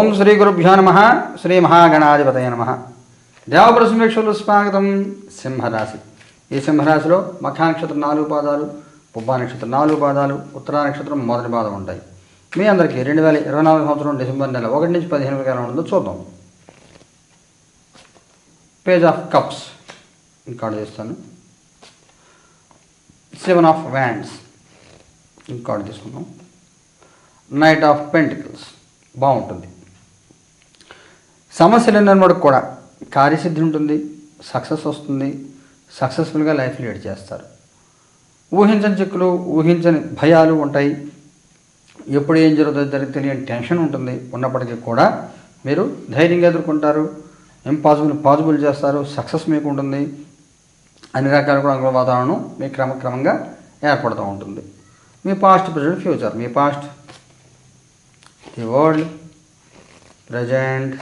ఓం శ్రీ గురుభ్యో నమ శ్రీ మహాగణాధిపతయ నమ. దేవప్రసమేక్షలు స్వాగతం సింహరాశి. ఈ సింహరాశిలో మఖా నక్షత్రం నాలుగు పాదాలు పుబ్బా నక్షత్రం నాలుగు పాదాలు ఉత్తరా నక్షత్రం మొదటి పాదం ఉంటాయి. మీ అందరికీ రెండు వేల ఇరవై నాలుగు సంవత్సరం డిసెంబర్ నెల ఒకటి నుంచి పదిహేను వరకు ఎలా ఉంటుందో చూద్దాం. Page of cups. ఇంకాడు చేస్తాను సెవెన్ ఆఫ్ వ్యాండ్స్. ఇంకాడు తీసుకుందాం. Knight of pentacles. బాగుంటుంది. సమస్యలు ఎన్నోటికి కూడా కార్యసిద్ధి ఉంటుంది సక్సెస్ వస్తుంది సక్సెస్ఫుల్గా లైఫ్ లీడ్ చేస్తారు. ఊహించని చిక్కులు ఊహించని భయాలు ఉంటాయి. ఎప్పుడు ఏం జరుగుతుందో జరిగి తెలియని టెన్షన్ ఉంటుంది. ఉన్నప్పటికీ కూడా మీరు ధైర్యంగా ఎదుర్కొంటారు. ఇంపాసిబుల్ పాసిబుల్ చేస్తారు. సక్సెస్ మీకు ఉంటుంది. అన్ని రకాల కూడా అనుకూల వాతావరణం మీ క్రమక్రమంగా ఏర్పడుతూ ఉంటుంది. మీ past present future. Me past. The world present.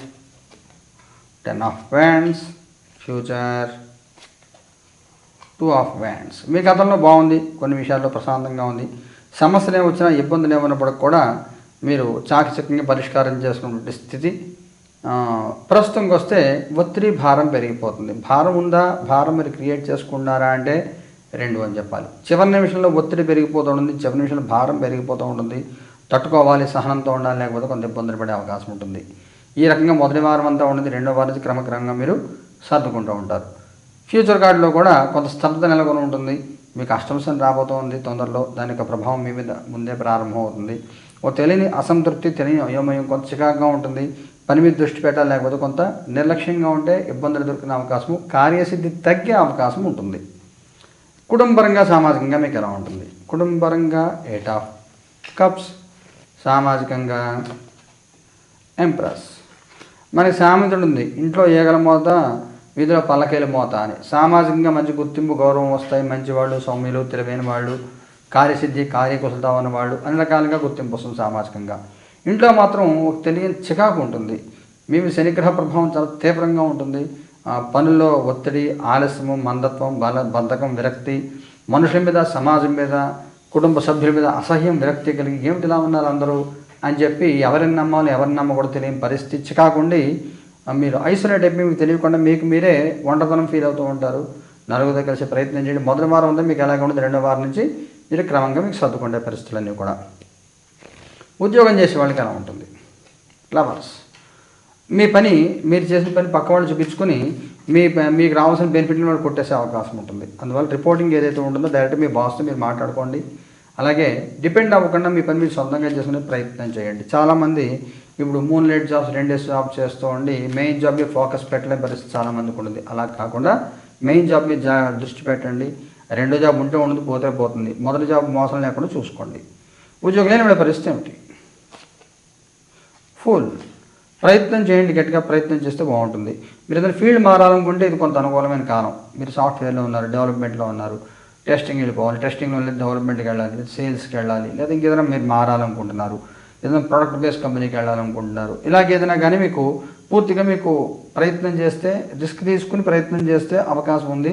Ten of wands future two of wands మీ గతంలో బాగుంది కొన్ని విషయాల్లో ప్రశాంతంగా ఉంది. సమస్యలు ఏమి వచ్చినా ఇబ్బందులు ఏమైనప్పుడు కూడా మీరు చాకచక్యంగా పరిష్కారం చేసుకున్నటువంటి స్థితి. ప్రస్తుతంకి వస్తే ఒత్తిడి భారం పెరిగిపోతుంది. భారం ఉందా భారం మీరు క్రియేట్ చేసుకున్నారా అంటే రెండు అని చెప్పాలి. చివరి నిమిషంలో ఒత్తిడి పెరిగిపోతూ ఉంటుంది చివరి నిమిషంలో భారం పెరిగిపోతూ ఉంటుంది. తట్టుకోవాలి సహనంతో ఉండాలి లేకపోతే కొంత ఇబ్బందులు పడే అవకాశం ఉంటుంది. ఈ రకంగా మొదటి వారం అంతా ఉండదు. రెండో వారం నుంచి క్రమక్రమంగా మీరు సర్దుకుంటూ ఉంటారు. ఫ్యూచర్ కార్డులో కూడా కొంత స్తబ్దత నెలకొని ఉంటుంది. మీకు అష్టంశం రాబోతోంది తొందరలో. దాని యొక్క ప్రభావం మీ మీద ముందే ప్రారంభం అవుతుంది ఓ తెలియని అసంతృప్తి తెలియని అయోమయం కొంత చికాకుగా ఉంటుంది. పని మీద దృష్టి పెట్టాలి లేకపోతే కొంత నిర్లక్ష్యంగా ఉంటే ఇబ్బందులు దొరికిన అవకాశము కార్యసిద్ధి తగ్గే అవకాశం ఉంటుంది. కుటుంబపరంగా సామాజికంగా మీకు ఎలా ఉంటుంది? కుటుంబపరంగా ఎయిట్ ఆఫ్ కప్స్ సామాజికంగా ఎంప్రెస్ మనకి సామెతడు ఉంది. ఇంట్లో ఏగల మోత వీధిలో పల్లకేల మోత అని. సామాజికంగా మంచి గుర్తింపు గౌరవం వస్తాయి. మంచివాళ్ళు సౌమ్యులు తెలివైన వాళ్ళు కార్యసిద్ధి కార్యకుశలత ఉన్న వాళ్ళు అన్ని రకాలుగా గుర్తింపు వస్తుంది సామాజికంగా. ఇంట్లో మాత్రం ఒక తెలియని చికాకు ఉంటుంది. మేము శనిగ్రహ ప్రభావం చాలా తీవ్రంగా ఉంటుంది. ఆ, పనుల్లో ఒత్తిడి ఆలస్యము మందత్వం బల బద్ధకం విరక్తి మనుషుల మీద సమాజం మీద కుటుంబ సభ్యుల మీద అసహ్యం విరక్తి కలిగి ఏమిటి ఇలా ఉన్నారు అందరూ? అని చెప్పి ఎవరిని నమ్మాలో ఎవరిని నమ్మకూడదు తెలియని పరిస్థితి కాకుండా మీరు ఐసోలేట్ అయిపోయి మీకు తెలియకుండా మీకు మీరే ఒంటరితనం ఫీల్ అవుతూ ఉంటారు. నలుగురితో కలిసి ప్రయత్నం చేయండి. మొదటి వారం ఉంటే మీకు ఎలాగ ఉంటుంది రెండో వారం నుంచి మీరు క్రమంగా మీకు సర్దుకుండే పరిస్థితులన్నీ కూడా. ఉద్యోగం చేసే వాళ్ళకి ఎలా ఉంటుంది? లవర్స్ మీ పని మీరు చేసిన పని పక్క వాళ్ళు చూపించుకొని మీ మీకు రావాల్సిన బెనిఫిట్ని వాళ్ళు కొట్టేసే అవకాశం ఉంటుంది. అందువల్ల రిపోర్టింగ్ ఏదైతే ఉంటుందో డైరెక్ట్ మీ బాస్తో మీరు మాట్లాడుకోండి. అలాగే డిపెండ్ అవ్వకుండా మీ పని మీరు సొంతంగా చేసుకునే ప్రయత్నం చేయండి. చాలామంది ఇప్పుడు మూన్ లైట్ జాబ్స్ రెండేసి జాబ్ చేస్తూ ఉండి మెయిన్ జాబ్ మీద ఫోకస్ పెట్టలేని పరిస్థితి చాలామందికి ఉంటుంది. అలా కాకుండా మెయిన్ జాబ్ మీద జా దృష్టి పెట్టండి. రెండో జాబ్ ఉంటే ఉండదు పోతే పోతుంది. మొదటి జాబ్ మోసం లేకుండా చూసుకోండి. ఉద్యోగం లేని పరిస్థితి ఏమిటి? ఫుల్ ప్రయత్నం చేయండి గట్టిగా ప్రయత్నం చేస్తే బాగుంటుంది. మీరు ఏదైనా ఫీల్డ్ మారాలనుకుంటే ఇది కొంత అనుకూలమైన కాలం మీరు సాఫ్ట్వేర్లో ఉన్నారు డెవలప్మెంట్లో ఉన్నారు. టెస్టింగ్ వెళ్ళిపోవాలి. టెస్టింగ్లో వెళ్ళి డెవలప్మెంట్కి వెళ్ళాలి సేల్స్కి వెళ్ళాలి. లేదా ఇంకేదైనా మీరు మారాలనుకుంటున్నారు. ఏదైనా ప్రోడక్ట్ బేస్డ్ కంపెనీకి వెళ్ళాలనుకుంటున్నారు. ఇలాగ ఏదైనా కానీ మీకు పూర్తిగా మీకు ప్రయత్నం చేస్తే రిస్క్ తీసుకుని ప్రయత్నం చేస్తే అవకాశం ఉంది.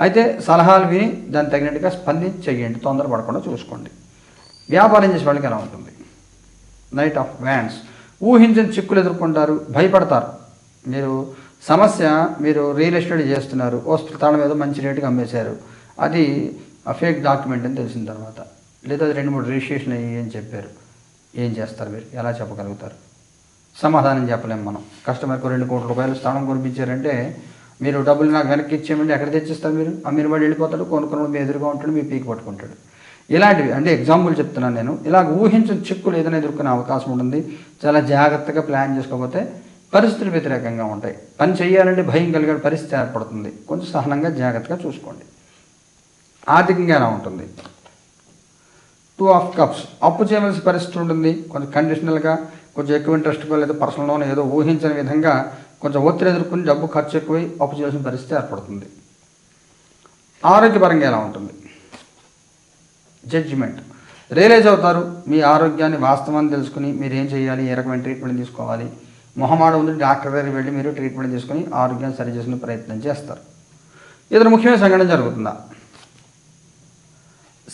అయితే సలహాలు విని దానికి తగినట్టుగా స్పందించి చేయండి తొందరపడకుండా చూసుకోండి. వ్యాపారం చేసే వాళ్ళకి ఎలా ఉంటుంది? నైట్ ఆఫ్ వ్యాండ్స్ ఊహించని చిక్కులు ఎదుర్కొంటారు భయపడతారు. మీరు సమస్య మీరు రియల్ ఎస్టేట్ చేస్తున్నారు. ఓ స్థలం ఏదో మంచి రేటుకి అమ్మేశారు. అది ఫేక్ డాక్యుమెంట్ అని తెలిసిన తర్వాత లేదా అది రెండు మూడు రిజిస్ట్రేషన్ అయ్యి అని చెప్పారు. ఏం చేస్తారు మీరు? ఎలా చెప్పగలుగుతారు? సమాధానం చెప్పలేము మనం. కస్టమర్కు రెండు కోట్ల రూపాయలు స్థలం కొనిపించారంటే మీరు డబ్బులు నాకు వెనక్కి ఇచ్చేయమంటే ఎక్కడ తెచ్చిస్తారు మీరు? అమ్మిన వాడు వెళ్ళిపోతాడు కొనుక్కున్నాడు మీ ఎదురుగా ఉంటాడు మీ పీకి పట్టుకుంటాడు. ఇలాంటివి అంటే ఎగ్జాంపుల్ చెప్తున్నాను నేను. ఇలా ఊహించిన చిక్కులు ఏదైనా ఎదుర్కొనే అవకాశం ఉంటుంది. చాలా జాగ్రత్తగా ప్లాన్ చేసుకోకపోతే పరిస్థితులు వ్యతిరేకంగా ఉంటాయి. పని చేయాలంటే భయం కలిగే పరిస్థితి ఏర్పడుతుంది. కొంచెం సహనంగా జాగ్రత్తగా చూసుకోండి. ఆర్థికంగా ఎలా ఉంటుంది? టూ ఆఫ్ కప్స్ అప్పు చేయవలసిన పరిస్థితి ఉంటుంది. కొంచెం కండిషనల్గా కొంచెం ఎక్కువ ఇంట్రెస్ట్గా లేదా పర్సనల్ లోన్ ఏదో ఊహించని విధంగా కొంచెం ఒత్తిడి ఎదుర్కొని డబ్బు ఖర్చు ఎక్కువై అప్పు చేయాల్సిన పరిస్థితి ఏర్పడుతుంది. ఆరోగ్యపరంగా ఎలా ఉంటుంది? జడ్జిమెంట్ రియలైజ్ అవుతారు. మీ ఆరోగ్యాన్ని వాస్తవాన్ని తెలుసుకుని మీరు ఏం చేయాలి ఏ రకమైన ట్రీట్మెంట్ తీసుకోవాలి. మొహమాడ ఉంది డాక్టర్ దగ్గరికి వెళ్ళి మీరు ట్రీట్మెంట్ తీసుకుని ఆరోగ్యాన్ని సరి చేసుకునే ప్రయత్నం చేస్తారు. ఇతర ముఖ్యమైన సంఘటన జరుగుతుందా?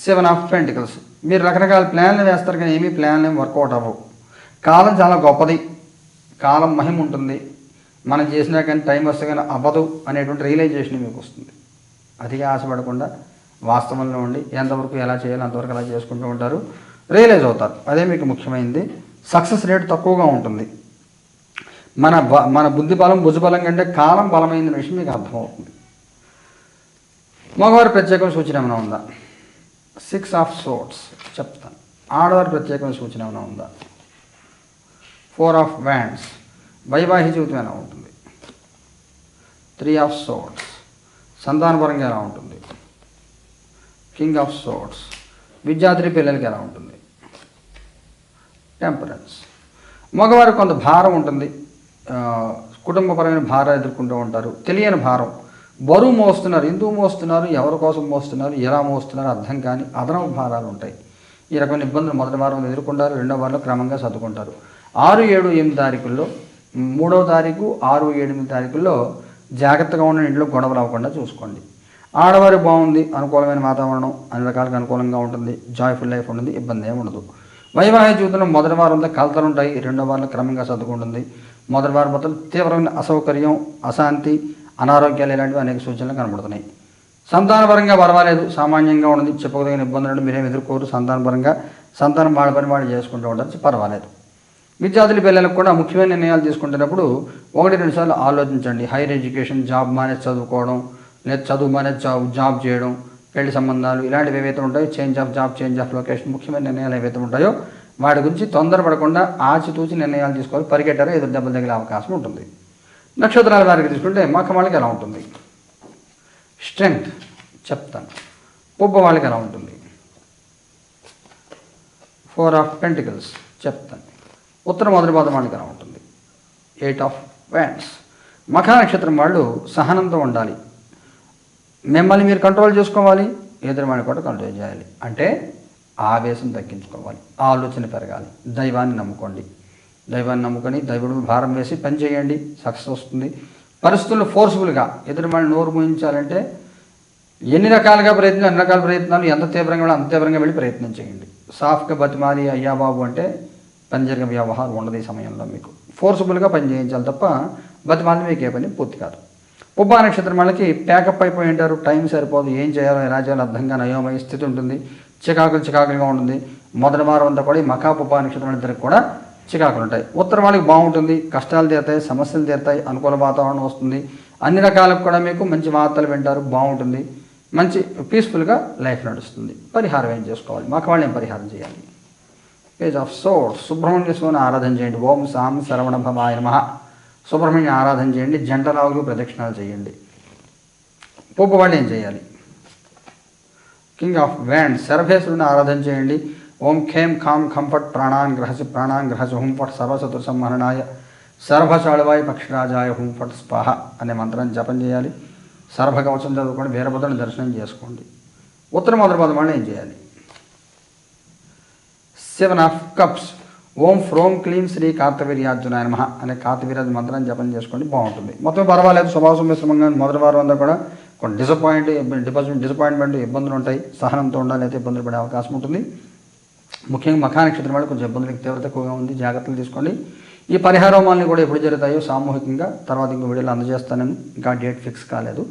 సెవెన్ ఆఫ్ పెంటికల్స్ మీరు రకరకాల ప్లాన్లు వేస్తారు కానీ ఏమీ ప్లాన్లు ఏమి వర్కౌట్ అవ్వవు. కాలం చాలా గొప్పది. కాలం మహిమ ఉంటుంది. మనం చేసినా కానీ టైం వస్తే కానీ అవ్వదు అనేటువంటి రియలైజేషన్ మీకు వస్తుంది. అతిగా ఆశపడకుండా వాస్తవంలో ఉండి ఎంతవరకు ఎలా చేయాలో అంతవరకు అలా చేసుకుంటూ ఉంటారు. రియలైజ్ అవుతారు. అదే మీకు ముఖ్యమైనది సక్సెస్ రేట్ తక్కువగా ఉంటుంది. మన బ- మన బుద్ధి బలం భుజబలం కంటే కాలం బలమైన విషయం మీకు అర్థమవుతుంది. మగవారి ప్రత్యేకమైన సూచన ఏమైనా ఉందా? సిక్స్ ఆఫ్ సోట్స్ చెప్తాను. ఆడవారి ప్రత్యేకమైన సూచన ఏమైనా ఉందా? ఫోర్ ఆఫ్ వ్యాండ్స్ వైవాహిక జీవితం ఎలా ఉంటుంది? త్రీ ఆఫ్ సోట్స్ సంతానపరంగా ఎలా ఉంటుంది? కింగ్ ఆఫ్ సోట్స్ విద్యార్థి పిల్లలకి ఎలా ఉంటుంది? టెంపరెన్స్ మగవారికి కొంత భారం ఉంటుంది. కుటుంబపరమైన భారం ఎదుర్కొంటూ ఉంటారు. తెలియని భారం. బరువు మోస్తున్నారు ఎందుకు మోస్తున్నారు ఎవరి కోసం మోస్తున్నారు ఎలా మోస్తున్నారు అర్థం కాని అదనపు భారాలు ఉంటాయి. ఈ రకమైన ఇబ్బందులు మొదటి వారం ఎదుర్కొంటారు రెండో వారంలో క్రమంగా సర్దుకుంటారు. ఆరు ఏడు ఎనిమిది తారీఖుల్లో మూడవ తారీఖు ఆరు ఏడు ఎనిమిది తారీఖుల్లో జాగ్రత్తగా ఉన్న ఇంట్లో గొడవలు అవ్వకుండా చూసుకోండి. ఆడవారి బాగుంది అనుకూలమైన వాతావరణం అన్ని రకాలుగా అనుకూలంగా ఉంటుంది జాయ్ఫుల్ లైఫ్ ఉంటుంది ఇబ్బంది ఏమి ఉండదు. వైవాహిక జీవితంలో మొదటి వారంలో కలతలు ఉంటాయి రెండో వారంలో క్రమంగా సర్దుకుంటుంది. మొదటి వారం మొత్తం తీవ్రమైన అసౌకర్యం అశాంతి అనారోగ్యాలు ఇలాంటివి అనేక సూచనలు కనబడుతున్నాయి. సంతానపరంగా పర్వాలేదు. సామాన్యంగా ఉన్నది చెప్పుకోదగిన ఇబ్బందులను మీరేం ఎదుర్కోరు. సంతానపరంగా సంతానం వాళ్ళ పని వాళ్ళు చేసుకుంటూ ఉంటారు పర్వాలేదు. విద్యార్థుల పిల్లలకు కూడా ముఖ్యమైన నిర్ణయాలు తీసుకుంటున్నప్పుడు ఒకటి రెండు సార్లు ఆలోచించండి. హైయర్ ఎడ్యుకేషన్ జాబ్ మానేజ్ చదువుకోవడం లేదా చదువు మానేజ్ జాబ్ జాబ్ చేయడం పెళ్ళి సంబంధాలు ఇలాంటివి ఏవైతే ఉంటాయో change of job change of location ముఖ్యమైన నిర్ణయాలు ఏవైతే ఉంటాయో వాటి గురించి తొందరపడకుండా ఆచితూచి నిర్ణయాలు తీసుకోవాలి. పరిగెట్టారో? ఎదురు దెబ్బలు తగిలే అవకాశం ఉంటుంది. నక్షత్రాల వారికి తీసుకుంటే మఖ వాళ్ళకి ఎలా ఉంటుంది? స్ట్రెంగ్త్ చెప్తాను. పుబ్బ వాళ్ళకి ఎలా ఉంటుంది? ఫోర్ ఆఫ్ పెంటికల్స్ చెప్తాను. ఉత్తర మొదటి పాదం వాళ్ళకి ఎలా ఉంటుంది? ఎయిట్ ఆఫ్ వ్యాండ్స్ మఖ నక్షత్రం వాళ్ళు సహనంతో ఉండాలి. మిమ్మల్ని మీరు కంట్రోల్ చేసుకోవాలి. ఎదురువాడిని కూడా కంట్రోల్ చేయాలి. అంటే ఆవేశం తగ్గించుకోవాలి. ఆలోచన పెరగాలి. దైవాన్ని నమ్ముకోండి. దైవాన్ని నమ్ముకొని దైవుడు భారం వేసి పని చేయండి సక్సెస్ వస్తుంది. పరిస్థితులు ఫోర్స్ఫుల్గా మన నోరు ముయించాలంటే ఎన్ని రకాలుగా ప్రయత్నాలు అన్ని రకాల ప్రయత్నాలు ఎంత తీవ్రంగా వెళ్ళి అంత తీవ్రంగా వెళ్ళి ప్రయత్నం చేయండి. సాఫ్ట్గా బతిమాలి అయ్యా బాబు అంటే పని జరిగే వ్యవహారం ఉండదు ఈ సమయంలో మీకు. ఫోర్స్ఫుల్గా పని చేయించాలి తప్ప బతిమాలి మీకు ఏ పని పూర్తి కాదు. పుబ్బా నక్షత్రం వాళ్ళకి ప్యాకప్ అయిపోయి ఉంటారు టైం సరిపోదు ఏం చేయాలో ఎలా చేయాలో అర్థంగా నయోమయ స్థితి ఉంటుంది. చికాకులు చికాకులుగా ఉంటుంది. మొదటి వారం అంతా కూడా ఈ మకా పుబ్బా నక్షత్రం ఇద్దరికి కూడా చికాకులు ఉంటాయి. ఉత్తరం వాళ్ళకి బాగుంటుంది కష్టాలు తీరుతాయి సమస్యలు తీరుతాయి అనుకూల వాతావరణం వస్తుంది. అన్ని రకాలకు కూడా మీకు మంచి వార్తలు వింటారు బాగుంటుంది. మంచి పీస్ఫుల్గా లైఫ్ నడుస్తుంది. పరిహారం ఏం చేసుకోవాలి? మాకు వాళ్ళు ఏం పరిహారం చేయాలి? పేజ్ ఆఫ్ సోర్స్ సుబ్రహ్మణ్య స్వామిని ఆరాధన చేయండి. ఓం సాం శరవణ భవాయ నమ. సుబ్రహ్మణ్య ఆరాధన చేయండి. జంటలాగులు ప్రదక్షిణాలు చేయండి. పోపు వాళ్ళు ఏం చేయాలి? కింగ్ ఆఫ్ వ్యాండ్ శరభేశ్వరుని ఆరాధన చేయండి. ఓం ఖేం ఖాం కంఫట్ ప్రాణాన్ గ్రహసి ప్రాణాన్ గ్రహసి హుం ఫట్ సర్వశత్రు సంహరణాయ సర్వశాళవాయ పక్షిరాజాయ హుం ఫట్ స్పాహ అనే మంత్రాన్ని జపం చేయాలి. సర్వకవచం చదువుకొని వీరభద్రుని దర్శనం చేసుకోండి. ఉత్తర మొదటి పదం ఏం చేయాలి? Seven of cups. ఓం ఫ్రోమ్ క్లీం శ్రీ కార్తవీర్యార్జునాయ నమ అనే కార్తవీర్యాజు మంత్రాన్ని జపం చేసుకోండి బాగుంటుంది. మొత్తం పర్వాలేదు స్వభావం మిశ్రమంగా మొదటి వారం అంతా కూడా కొన్ని డిసప్పాయింట్ డిపాజిట్ డిసప్పాయింట్మెంట్ ఇబ్బందులు ఉంటాయి. సహనంతో ఉండాలి అయితే ఇబ్బందులు పడే అవకాశం ఉంటుంది. ముఖ్యంగా మఖా నక్షత్రం వాళ్ళు కొంచెం ఇబ్బందులకు తీవ్రత ఎక్కువగా ఉంది జాగ్రత్తలు తీసుకోండి. ఈ పరిహారోమాలని కూడా ఎప్పుడు జరుగుతాయో సామూహికంగా తర్వాత ఇంకో వీడియోలో అందజేస్తానని ఇంకా డేట్ ఫిక్స్ కాలేదు.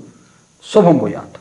శుభం పోయాట్